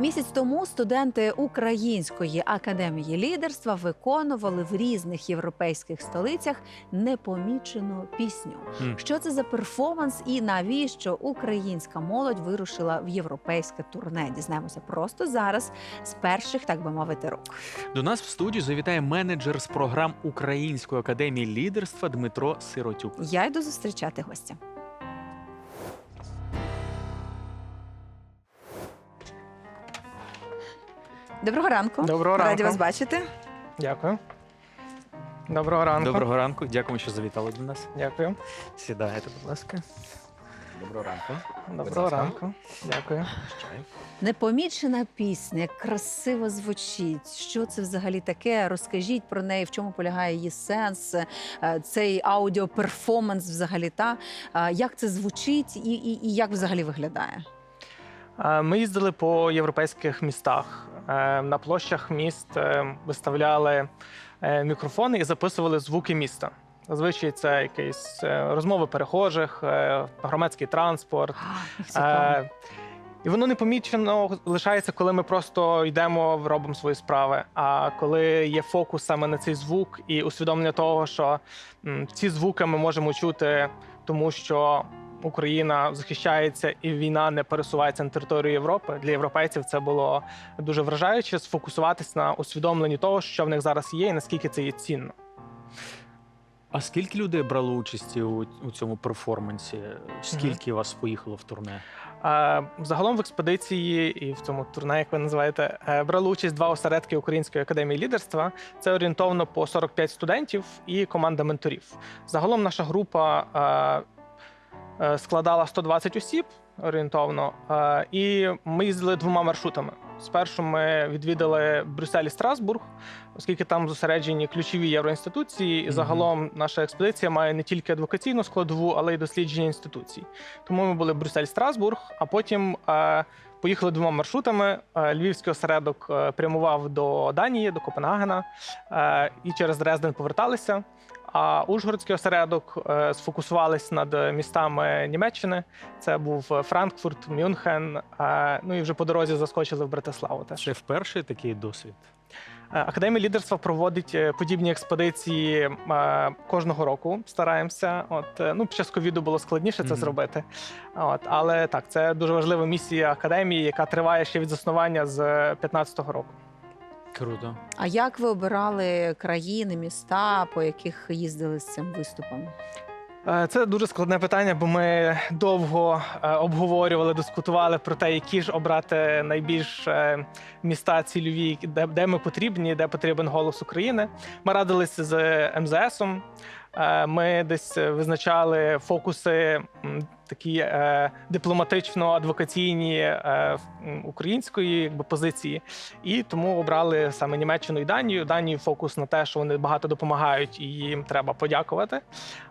Місяць тому студенти Української академії лідерства виконували в різних європейських столицях непомічену пісню. Що це за перформанс і навіщо українська молодь вирушила в європейське турне? Дізнаємося просто зараз з перших, так би мовити, рук. До нас в студію завітає менеджер з програм Української академії лідерства Дмитро Сиротюк. Я йду зустрічати гостя. Доброго ранку. Доброго Раді ранку. вас бачити. Дякую. Доброго ранку. Доброго ранку, дякуємо, що завітали до нас. Дякую. Сідайте, будь ласка. Доброго ранку. Доброго ласка. ранку. Дякую. Чай. Непомічена пісня, красиво звучить. Що це взагалі таке? Розкажіть про неї, в чому полягає її сенс, е, цей аудіоперформанс взагалі та Е, як це звучить і, і, і як взагалі виглядає? Е, Ми їздили по європейських містах. Е, На площах міст е, виставляли мікрофони і записували звуки міста. Зазвичай це якісь розмови перехожих, громадський транспорт. Е, І воно непомічено лишається, коли ми просто йдемо, робимо свої справи. А коли є фокус саме на цей звук і усвідомлення того, що м, ці звуки ми можемо чути, тому що Україна захищається і війна не пересувається на територію Європи. Для європейців це було дуже вражаюче сфокусуватись на усвідомленні того, що в них зараз є, і наскільки це є цінно. А скільки людей брало участі у, у цьому перформансі? Скільки вас поїхало в турне? Е, Загалом в експедиції і в цьому турне, як ви називаєте, е, брали участь два осередки Української академії лідерства. Це орієнтовно по 45 студентів і команда менторів. Загалом наша група е, складала 120 осіб орієнтовно, е, і ми їздили двома маршрутами. Спершу ми відвідали Брюссель і Страсбург, оскільки там зосереджені ключові євроінституції, і загалом наша експедиція має не тільки адвокаційну складову, але й дослідження інституцій. Тому ми були Брюссель Страсбург, а потім е, поїхали двома маршрутами. Е, Львівський осередок е, прямував до Данії, до Копенгагена, е, і через Дрезден поверталися. А Ужгородський осередок е, сфокусувались над містами Німеччини. Це був Франкфурт, Мюнхен. е, ну і вже по дорозі заскочили в Братиславу. Теж Це вперше такий досвід. Е, Академія лідерства проводить подібні експедиції кожного року. Стараємося. От ну під час ковіду було складніше це Мгм. зробити. От але так, це дуже важлива місія академії, яка триває ще від заснування з 15-го року. Круто. А як ви обирали країни, міста, по яких їздили з цим виступом? Е, Це дуже складне питання, бо ми довго е, обговорювали, дискутували про те, які ж обрати найбільш е, міста цільові, де, де ми потрібні, де потрібен голос України. Ми радилися з МЗСом. Е, Ми десь визначали фокуси такі е, дипломатично-адвокаційні е, української якби, позиції, і тому обрали саме Німеччину і Данію. Данію фокус на те, що вони багато допомагають, і їм треба подякувати.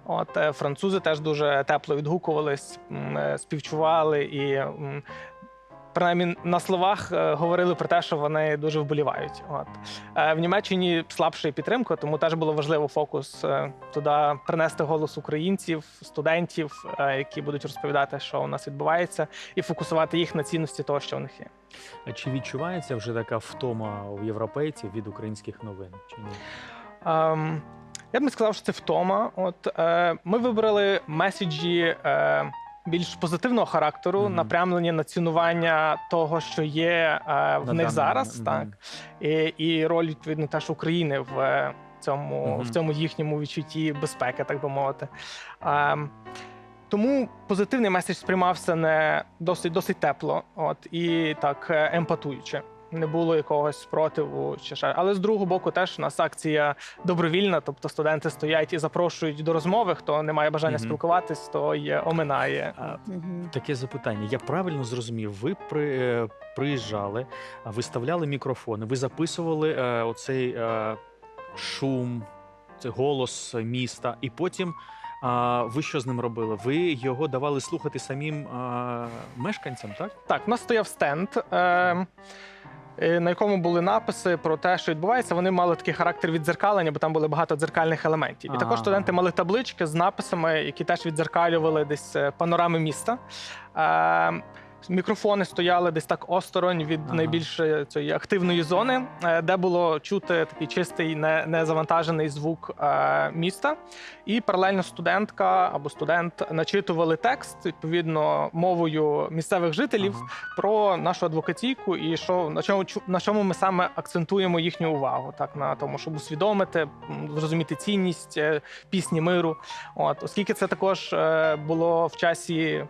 От е, французи теж дуже тепло відгукувались, е, співчували і. Принаймні на словах е, говорили про те, що вони дуже вболівають. От е, в Німеччині слабша підтримка, тому теж було важливо фокус е, туди принести голос українців, студентів, які будуть розповідати, що у нас відбувається, і фокусувати їх на цінності того, що в них є. А чи відчувається вже така втома у європейців від українських новин? Чи ні? Ем, я б не сказав, що це втома. От е, ми вибрали меседжі е, більш позитивного характеру, Мгм. напрямлені на цінування того, що є е, в На них зараз, момент? так і, і роль відповідно теж України в цьому цьому, Мгм. в цьому їхньому відчутті безпеки, так би мовити. Е, тому позитивний меседж сприймався не досить досить тепло, от і так е, емпатуюче. Не було якогось спротиву чи ще. Але з другого боку, теж у нас акція добровільна, тобто студенти стоять і запрошують до розмови. Хто не має бажання Мгм. спілкуватись, то й оминає. А, Мгм. Таке запитання. Я правильно зрозумів, ви при, е, приїжджали, виставляли мікрофони, ви записували е, оцей е, шум, цей голос міста, і потім а, ви що з ним робили? Ви його давали слухати самим а, мешканцям, так? Так, у нас стояв стенд. Е- е, На якому були написи про те, що відбувається, вони мали такий характер віддзеркалення, бо там були багато дзеркальних елементів. І також студенти мали таблички з написами, які теж віддзеркалювали десь е, панорами міста. Мікрофони стояли десь так осторонь від Ага. найбільш е, цієї активної зони, е, де було чути такий чистий, не, незавантажений звук е, міста. І паралельно студентка або студент начитували текст відповідно мовою місцевих жителів Ага. про нашу адвокаційку і що на чому на чому ми саме акцентуємо їхню увагу, так на тому, щоб усвідомити, зрозуміти цінність пісні миру. От, оскільки це також було в часі.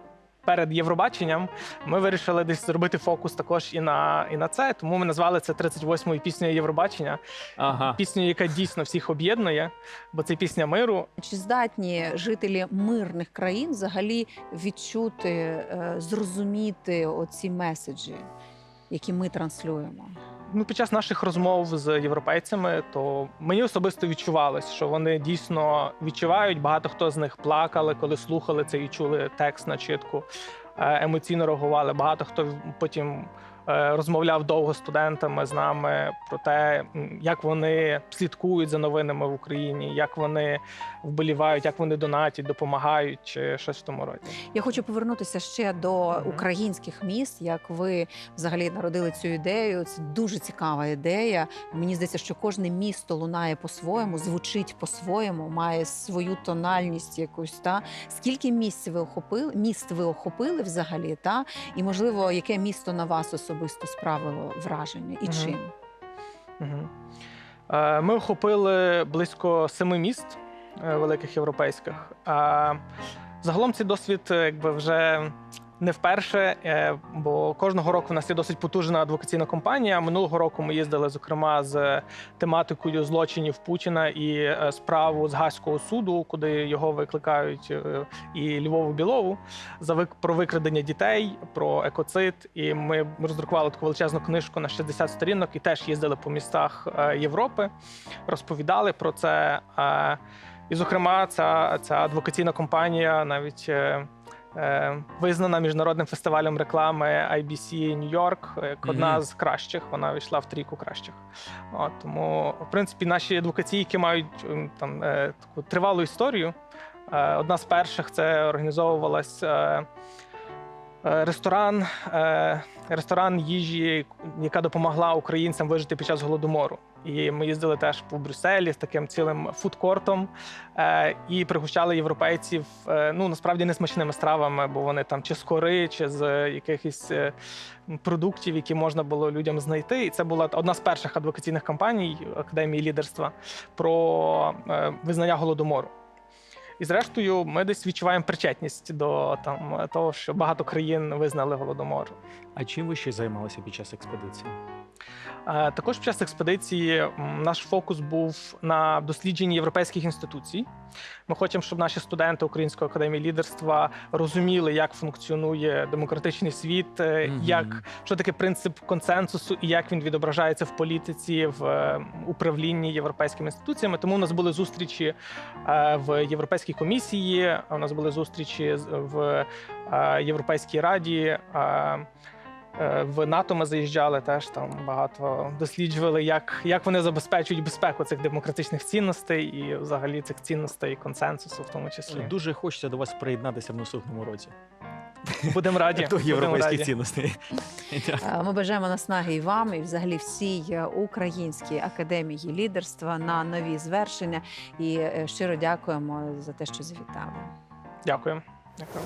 Перед Євробаченням ми вирішили десь зробити фокус також і на і на це. Тому ми назвали це 38-ю піснею Євробачення. Ага. Піснею, яка дійсно всіх об'єднує, бо це пісня миру. Чи здатні жителі мирних країн взагалі відчути, е, зрозуміти оці меседжі, які ми транслюємо? Ну, під час наших розмов з європейцями, то мені особисто відчувалось, що вони дійсно відчувають. Багато хто з них плакали, коли слухали це і чули текст на чітку, е, емоційно реагували. Багато хто потім розмовляв довго з студентами з нами про те, як вони слідкують за новинами в Україні, як вони вболівають, як вони донатять, допомагають чи щось в тому роді. Я хочу повернутися ще до українських міст. Як ви взагалі народили цю ідею? Це дуже цікава ідея. Мені здається, що кожне місто лунає по-своєму, звучить по-своєму, має свою тональність якусь. Та скільки місць ви охопили? Міст ви охопили взагалі? Та і можливо, яке місто на вас особисто справило враження і угу. чим? Е, Ми охопили близько семи міст е, великих європейських. Загалом цей досвід е, якби вже не вперше, е, бо кожного року в нас є досить потужна адвокаційна компанія. Минулого року ми їздили, зокрема, з тематикою злочинів Путіна і е, справу з Гаського суду, куди його викликають е, і Львову Білову за про викрадення дітей, про екоцид. І ми роздрукували таку величезну книжку на 60 сторінок і теж їздили по містах Європи, розповідали про це. І, зокрема, ця, ця адвокаційна компанія навіть. Е, Визнана міжнародним фестивалем реклами IBC Нью-Йорк як одна Мгм. з кращих. Вона війшла в трійку кращих. От, тому, в принципі, наші адвокаційки мають ем, там е, таку тривалу історію. Е, Одна з перших це організовувалась ресторан, е, ресторан їжі, яка допомогла українцям вижити під час голодомору. І ми їздили теж по Брюсселі з таким цілим фудкортом е, і пригощали європейців е, ну насправді несмачними стравами, бо вони там чи з кори, чи з якихось е, продуктів, які можна було людям знайти. І це була одна з перших адвокаційних кампаній Академії лідерства про е, визнання голодомору. І зрештою, ми десь відчуваємо причетність до там того, що багато країн визнали голодомор. А чим ви ще займалися під час експедиції? Також під час експедиції наш фокус був на дослідженні європейських інституцій. Ми хочемо, щоб наші студенти Української академії лідерства розуміли, як функціонує демократичний світ, е, як що таке принцип консенсусу і як він відображається в політиці, в е, управлінні європейськими інституціями. Тому у нас були зустрічі е, в Європейській комісії. У нас були зустрічі в Європейській раді. Е, Е, В НАТО ми заїжджали теж там багато досліджували, як, як вони забезпечують безпеку цих демократичних цінностей і взагалі цих цінностей і консенсусу, в тому числі. Дуже хочеться до вас приєднатися в наступному році. Будемо раді. До європейських цінностей. Е, Ми бажаємо наснаги і вам, і взагалі всій е, українській академії лідерства на нові звершення. І е, щиро дякуємо за те, що завітали. Дякую. Дякую.